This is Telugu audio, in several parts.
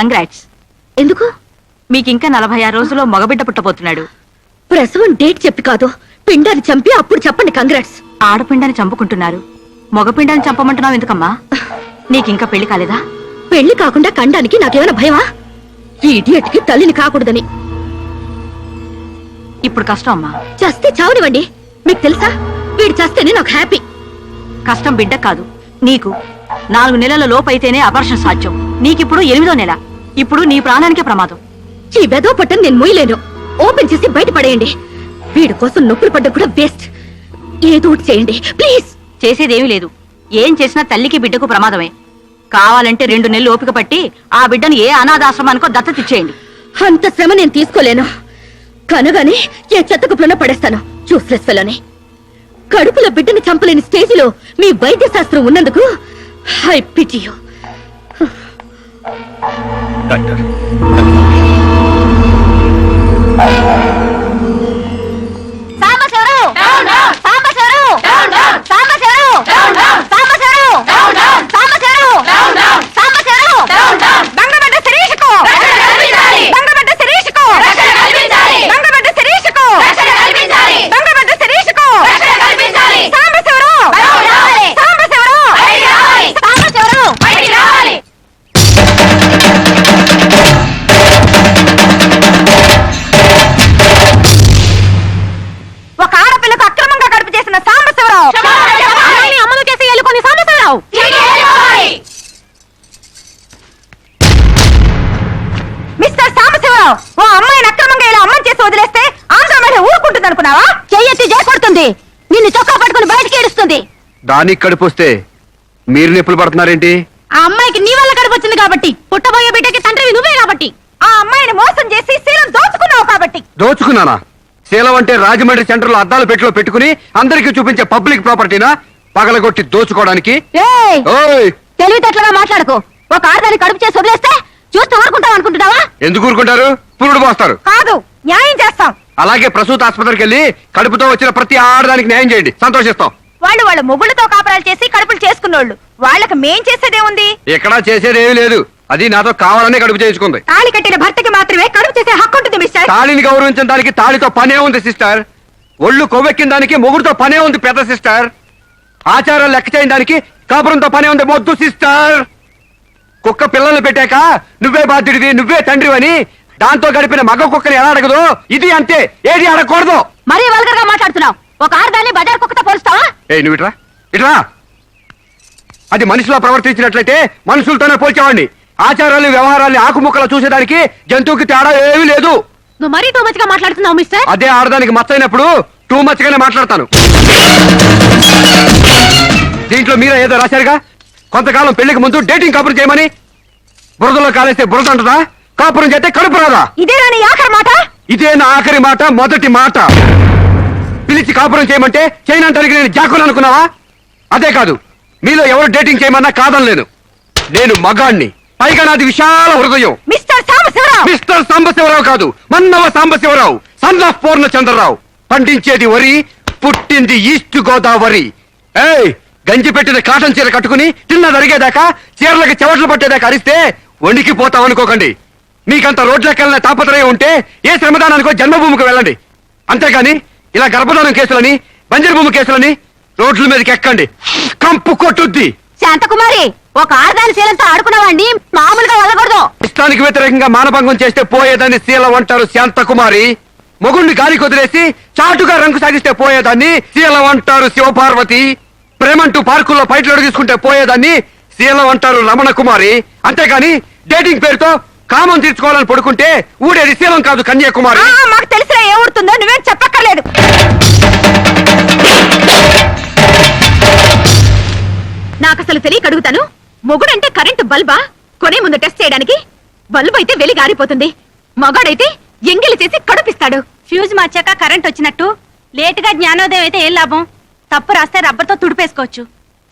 కంగ్రాట్స్ ఎందుకు? మీకు ఇంకా నలభై ఆరు రోజుల్లో మగబిడ్డ పుట్టబోతున్నాడు. ప్రసవం డేట్ చెప్పి కాదు. పిండాన్ని చంపి అప్పుడు చెప్పండి కంగ్రాట్స్ ఆడపిండాన్ని చంపుకుంటున్నారు. మగపిండాన్ని చంపమంటున్నావు ఎందుకమ్మా? నీకింకా పెళ్ళి కాలేదా? పెళ్ళి కాకుండా కండానికి నాకేమైనా భయమా? ఈ తల్లిని కాకూడదని. ఇప్పుడు కష్టం అమ్మా. చస్తే చావనివ్వండి. మీకు తెలుసా? వీడు చస్తేనే నాకు హ్యాపీ కష్టం బిడ్డ కాదు. నీకు. నాలుగు నెలల లోపు అయితేనే అపర్షన్ సాధ్యం. నీకిప్పుడు ఎనిమిదో నెల. ఇప్పుడు నీ ప్రాణానికే ప్రమాదం. ఈ వెదో పట్టని నేను మొయ్యలేను ఓపెన్ చేసి బయట పడేయండి. వీడి కోసం నొప్పులు పడ్డ కూడా వేస్ట్. ఏదో ఒకటి చేయండి. ప్లీజ్. చేసేదేమీ లేదు. ఏం చేసినా తల్లికి బిడ్డకు ప్రమాదమే. కావాలంటే రెండు నెలలు ఓపిక పట్టి ఆ బిడ్డను ఏ అనాథాశ్రమానికో దత్తతిచ్చేయండి అంత శ్రమ నేను తీసుకోలేను. కనగానే ఏ చెత్త కుప్పలోనో పడేస్తాను. చూస్లెస్ ఫెలోని కడుపులో బిడ్డని చంపలేని స్టేజిలో మీ వైద్య శాస్త్రం ఉన్నందుకు హై పిటియో డాక్టర్. చేసి వదిలేస్తే ఆంధ్ర ఊరుకుంటుంది అనుకున్నావా చెయ్యెత్తి చేకొడుతుంది నిన్ను చొక్కా పట్టుకుని బయటికి ఏడుస్తుంది. దానికి కడుపు వస్తే మీరు నిప్పులు పడుతున్నారేంటి? ఆ అమ్మాయికి నీ వల్ల కడుపు వచ్చింది కాబట్టి పుట్టబోయే బిడ్డకి తండ్రివి నువ్వే కాబట్టి ఆ అమ్మాయిని మోసం చేసి శీలం దోచుకున్నావు కాబట్టి. దోచుకున్నానా? శీలం అంటే రాజమండ్రి సెంటర్లో అద్దాలు పెట్టిలో పెట్టుకుని అందరికీ చూపించే పబ్లిక్ ప్రాపర్టీనా? పగలగొట్టి దోచుకోవడానికి. ఏయ్! ఓయ్! తెలివితేటలుగా మాట్లాడుకో. ఒక ఆడదాన్ని కడుపు చేసి వదిలేస్తే చూస్తూ ఊరుకుంటావు అనుకుంటున్నావా? ఎందుకు ఊరుకుంటారు? పురుడు పోస్తారు. కాదు. న్యాయం చేస్తాం. అలాగే ప్రసూత ఆసుపత్రికి వెళ్ళి కడుపుతో వచ్చిన ప్రతి ఆడదానికి న్యాయం చేయండి. సంతోషిస్తాం. వాళ్ళు వాళ్ళ మొగుళ్ళతో కాపరాలు చేసి కడుపులు చేసుకున్నోళ్ళు. వాళ్ళకి మేం చేసేదేముంది? ఎక్కడా చేసేది ఏమీ లేదు. అది నాతో కావాలనే కడుపు చేయించుకుంది. తాళి కట్టిన భర్తకి మాత్రమే కడుపు చేసే హక్కు ఉంటుంది మిస్టర్. తాళిని గౌరవించిన దానికి తాళితో పనే ఉంది సిస్టర్. ఒళ్ళు కొవ్వెక్కిన దానికి మొగుడుతో పనే ఉంది పెద్ద సిస్టర్. ఆచారాలు లెక్క చేయని దానికి కాపురంతో పనే ఉంది మొద్దు సిస్టర్. కుక్క పిల్లల్ని పెట్టాక నువ్వే బాధ్యుడివి నువ్వే తండ్రివని దాంతో గడిపిన మగ కుక్కని ఎలా అడగదు? ఇది అంతే. ఏది అడగకూడదు. మరీ వల్గర్గా మాట్లాడుతున్నావు. ఒక ఆడదాన్ని బజార్ కుక్కతో పోలుస్తావా? ఏ నువ్వు ఇట్రా. ఇట్రా. అది మనిషిలో ప్రవర్తించినట్లయితే మనుషులతోనే పోల్చేవాడిని. ఆచారాలు వ్యవహారాలు ఆకుముక్కలు చూసేదానికి జంతువుకి తేడా ఏమీ లేదు. నువ్వు మరీ టూ మచ్గా మాట్లాడుతున్నావు మిస్టర్ అదే ఆడదానికి మచ్చైనప్పుడు టూ మచ్ గానే మాట్లాడతాను. దీంట్లో మీరే ఏదో రాశారుగా? కొంతకాలం పెళ్ళికి ముందు డేటింగ్ కాపురం చేయమని బురదలో కాలేస్తే బురద అంటదా? కాపురం చేస్తే కడుపు రాదా? ఇదే నీ ఆఖరి మాట? ఇదే నా ఆఖరి మాట మొదటి మాట. పిలిచి కాపురం చేయమంటే చేయనంటానికి నేను జాకులు అనుకున్నావా? అదే కాదు మీలో ఎవరు డేటింగ్ చేయమన్నా కాదనలేను నేను మగాణ్ణి పైగా నాది విశాల హృదయం. మిస్టర్ సాంబశివరావు! మిస్టర్ సాంబశివరావు కాదు మన్నవ సాంబశివరావు సన్ ఆఫ్ పూర్ణచంద్రరావు. పండించేది వరి పుట్టింది ఈస్ట్ గోదావరి. ఏయ్ గంజి పెట్టిన కాటన్ చీర కట్టుకుని తిన్నది అరిగేదాకా చీరలకి చెవట్లు పట్టేదాకా అరిస్తే వణికి పోతాం అనుకోకండి మీకంత రోడ్లకెళ్ళిన తాపత్రయం ఉంటే ఏ శ్రమదానానికో జన్మభూమికి వెళ్ళండి. అంతేగాని ఇలా గర్భధానం కేసులని బంజరు భూమి కేసులని రోడ్ల మీదకి ఎక్కండి. కంపు కొట్టుద్ది. శాంతకుమారి ఒక ఆడదాని శీలంతో ఆడుకున్నవాడిని మామూలుగా వదలకూడదు. ఇష్టానికి వ్యతిరేకంగా మానభంగం చేస్తే పోయేదాన్ని శీల అంటారు శాంతకుమారి. మొగుణ్ణి గాలికి వదిలేసి చాటుగా రంగు సాగిస్తే పోయేదాన్ని శీలం అంటారు శివపార్వతి. ప్రేమంటూ పార్కుల్లో పైట్లు తీసుకుంటే పోయేదాన్ని శీలం అంటారు రమణ కుమారి అంతేగాని డేటింగ్ పేరుతో కామం తీర్చుకోవాలని పడుకుంటే ఊడేది శీలం కాదు కన్యాకుమారి. ఆ, మాకు తెలిసినా ఏ ఊడుతుందో నువ్వేం చెప్పక్కర్లేదు. నాకు అసలు తెలియక అడుగుతాను. మొగుడంటే కరెంటు బల్బా? కొనే ముందు టెస్ట్ చేయడానికి? బల్బు అయితే వెలి గారిపోతుంది. మగాడైతే ఎంగిలి చేసి కడుపిస్తాడు. ఫ్యూజ్ మార్చాక కరెంట్ వచ్చినట్టు. లేటుగా జ్ఞానోదయం అయితే ఏం లాభం? తప్పు రాస్తే రబ్బర్తో తుడిపేసుకోవచ్చు.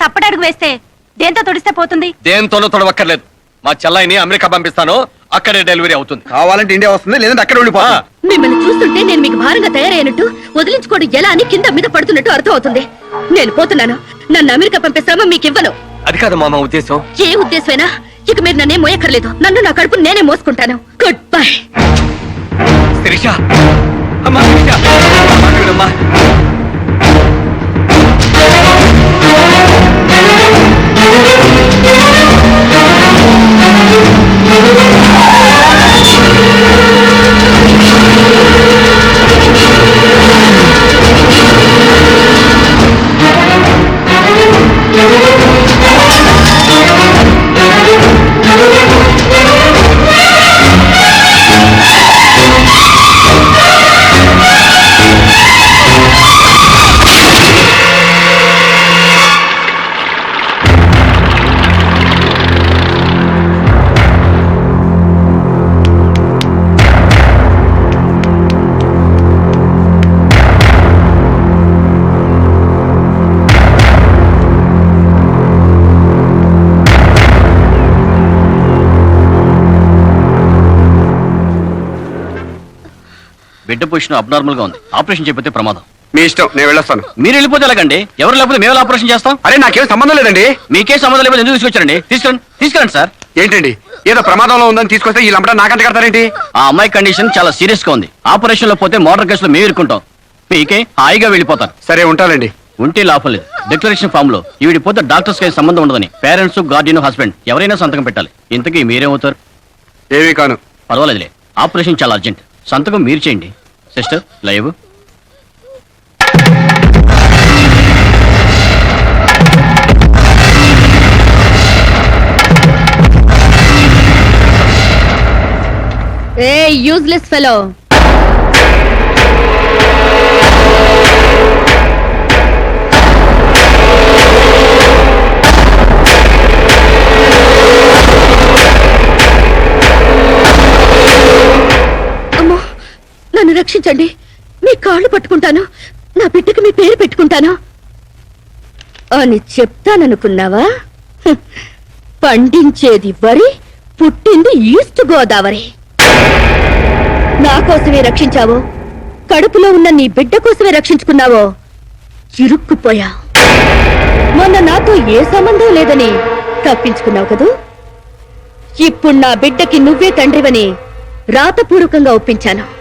తప్పటడుగు వేస్తే దేంతో తుడిస్తే పోతుంది? దేంతోనూ తొడవక్కర్లేదు. మా చెల్లాయిని అమెరికా పంపిస్తాను. అక్కడే డెలివరీ అవుతుంది. కావాలంటే ఇండియా వస్తుంది లేదంటే అక్కడ ఉండిపో మిమ్మల్ని చూస్తుంటే నేను మీకు భారంగా తయారైనట్టు వదిలించుకోవడం ఎలా అని కింద మీద పడుతున్నట్టు అర్థం అవుతుంది నేను పోతున్నాను. నన్ను అమెరికా పంపే శ్రమ మీకు ఇవ్వను. అది కాదు మామ ఉద్దేశం. ఏ ఉద్దేశమైనా? ఇక మీరు నన్నే మోయక్కర్లేదు. నన్ను నా కడుపు నేనే మోసుకుంటాను. గుడ్ బై శిరీష అమ్మా శిరీష బిడ్డ పొజిషన్ అబ్నార్మల్గా ఉంది. ఆపరేషన్ చేయకపోతే ప్రమాదం. మీ ఇష్టం నేను వెళ్ళొస్తాను. మీరు వెళ్ళిపోతే ఎలాగండి? ఎవరు లేకపోతే మేము ఆపరేషన్ చేస్తాం? అరే నాకేం సంబంధం లేదండి. మీకే సంబంధం లేకపోతే ఎందుకు తీసుకొచ్చారండి? తీసుకురండి తీసుకురండి సార్. ఏంటండి? ఏదో ప్రమాదంలో ఉందని తీసుకొస్తే ఈ లంపట నాకంట కడతారేంటి? ఆ అమ్మాయి కండిషన్ చాలా సీరియస్గా ఉంది. ఆపరేషన్లో పోతే మోటార్ కేసులో మేము ఇరుక్కుంటాం. మీకే హాయిగా వెళ్ళిపోతారు. సరే ఉంటానండి. ఉంటే లాభం లేదు. డిక్లరేషన్ ఫామ్లో ఈవిడి పోతే డాక్టర్స్కి సంబంధం ఉండదని. పేరెంట్స్ గార్డియన్ హస్బెండ్ ఎవరైనా సంతకం పెట్టాలి. ఇంతకీ మీరేమవుతారు? ఏమీ కాను. పర్వాలేదులే. ఆపరేషన్ చాలా అర్జెంట్. సంతకం మీరు చేయండి. Sister live. ఏ యూజ్లెస్ ఫెలో కాళ్ళు పట్టుకుంటాను. నా బిడ్డకి మీ పేరు పెట్టుకుంటాను. అని చెప్తాననుకున్నావా? పండించేది వరి పుట్టింది ఈస్ట్ గోదావరి. నా కోసమే రక్షించావో. కడుపులో ఉన్న నీ బిడ్డ కోసమే రక్షించుకున్నావో? చిరుక్కుపోయా మొన్న నాతో ఏ సంబంధం లేదని తప్పించుకున్నావు కదూ? ఇప్పుడు నా బిడ్డకి నువ్వే తండ్రివని రాతపూర్వకంగా ఒప్పించాను.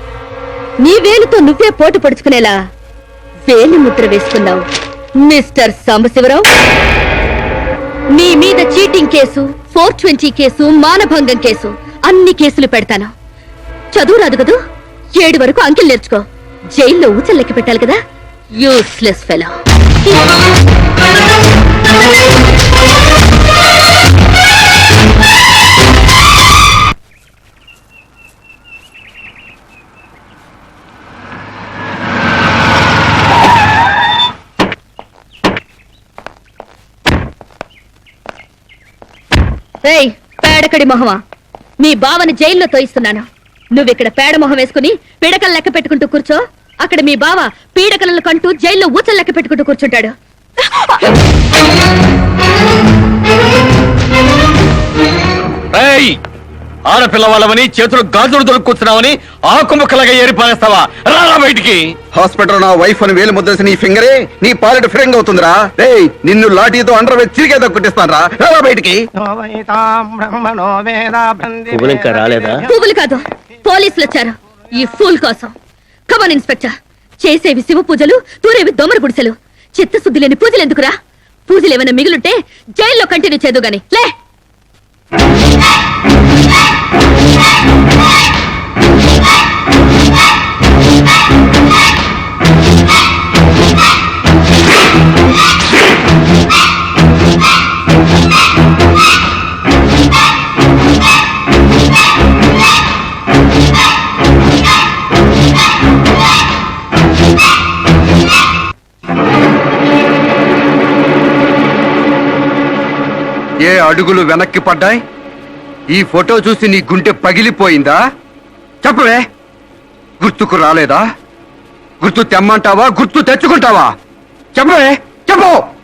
నీ వేలుతో నువ్వే పోటు పొడుచుకునేలా వేలి ముద్ర వేసుకున్నావు. మిస్టర్ సాంబశివరావు నీ మీద cheating case four twenty case మానభంగం కేసు అన్ని కేసులు పెడతాను. చదువు రాదు కదూ? ఏడు వరకు అంకెలు నేర్చుకో. జైల్లో ఊచలు లెక్క పెట్టాలి కదా? యూస్లెస్ ఫెలో ఏయ్ పేడకడి మొహమా? మీ బావని జైల్లో తోయిస్తున్నాను. నువ్విక్కడ పేడ మొహం వేసుకుని పీడకలు లెక్క పెట్టుకుంటూ కూర్చో. అక్కడ మీ బావ పీడకలను కంటూ జైల్లో ఊచలు లెక్క పెట్టుకుంటూ కూర్చుంటాడు. ఆడపిల్ల వాళ్ళమని చేతులు గాజులు దొరుకుతున్నామని ఆకు ముక్కలుగా ఏరి పారేస్తావా రారా బయటికి. హాస్పిటల్ నా వైఫ్ అని వేలు ముద్దేసి నీ ఫింగరే నీ పాలిట ఫిరంగ్ అవుతుందిరా. రేయ్ నిన్ను లాఠీతో అండర్ వేసి చిరిగేదో కుట్టిస్తాను రా రారా బయటికి. పువ్వులు ఇంకా రాలేదా? పువ్వులు కాదు పోలీసులు వచ్చారు ఈ ఫూల్ కోసం. Come on inspector. చేసేవి శివ పూజలు తూరేవి దోమర గుడిసెలు. చిత్తశుద్ధి లేని పూజలు ఎందుకురా పూజలు ఏమైనా మిగులుంటే జైల్లో కంటిన్యూ చేదు గాని లే! ఏ అడుగులు వెనక్కి పడ్డాయి? ఈ ఫోటో చూసి నీ గుంటె పగిలిపోయిందా? చెప్పవే. గుర్తుకు రాలేదా? గుర్తు తెమ్మంటావా? గుర్తు తెచ్చుకుంటావా? చెప్పవే. చెప్పు.